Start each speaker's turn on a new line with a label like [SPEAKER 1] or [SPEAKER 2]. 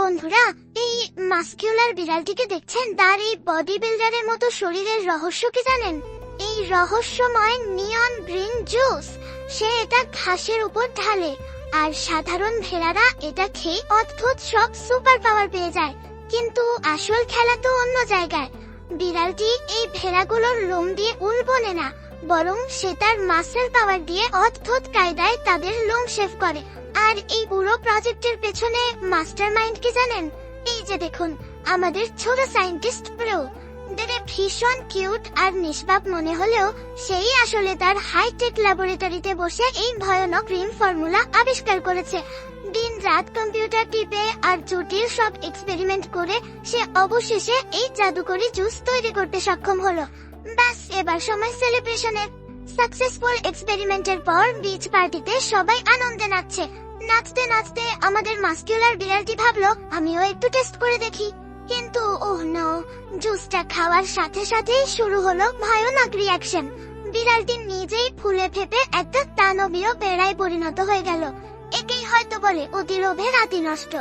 [SPEAKER 1] বন্ধুরা, এই মাস্কিউলার বিড়ালটিকে দেখছেন? তার এই বডি বিল্ডারের মতো শরীরের রহস্য কি জানেন? এই রহস্যময় নিয়ন গ্রিন জুস সে এটা ঘাসের উপর ঢালে, আর সাধারণ ভেড়ারা এটা খেয়ে অদ্ভুত সব সুপার পাওয়ার পেয়ে যায়। কিন্তু আসল খেলা তো অন্য জায়গায়। বিড়ালটি এই ভেড়াগুলোর লোম দিয়ে উল বনে না বরং সে তার মাসেল পাওয়ার দিয়ে অদ্ভুত কায়দায় তাদের লোম শেভ করে। আর এই পুরো প্রজেক্টের পেছনে মাস্টার মাইন্ড কি জানেন? এই যে দেখুন, আমাদের ছোট সায়েন্টিস্ট প্রো দেখে ভীষণ কিউট আর নিষ্পাপ মনে হলেও সেই আসলে তার হাইটেক ল্যাবরেটরিতে বসে এই ভয়ানক ক্রিম ফর্মুলা আবিষ্কার করেছে। দিন রাত কম্পিউটার টিপে আর জটিল সব এক্সপেরিমেন্ট করে সে অবশেষে এই জাদুকরি জুস তৈরি করতে সক্ষম হলো। ব্যাস, এবার সময় সেলিব্রেশনের সাকসেসফুল এক্সপেরিমেন্টের পর বিচ পার্টিতে সবাই আনন্দে নাচছে। নাচতে নাচতে আমাদের মাস্কুলার বিড়ালটি ভাবলো, আমিও একটু টেস্ট করে দেখি। কিন্তু ওহ নো জুসটা খাওয়ার সাথে সাথেই শুরু হলো ভয়ানক রিয়াকশন বিড়ালটি নিজেই ফুলে ফেপে একটা দানবীয় বেড়ায় পরিণত হয়ে গেল। একেই হয়তো বলে অতি লোভে রাতি নষ্ট।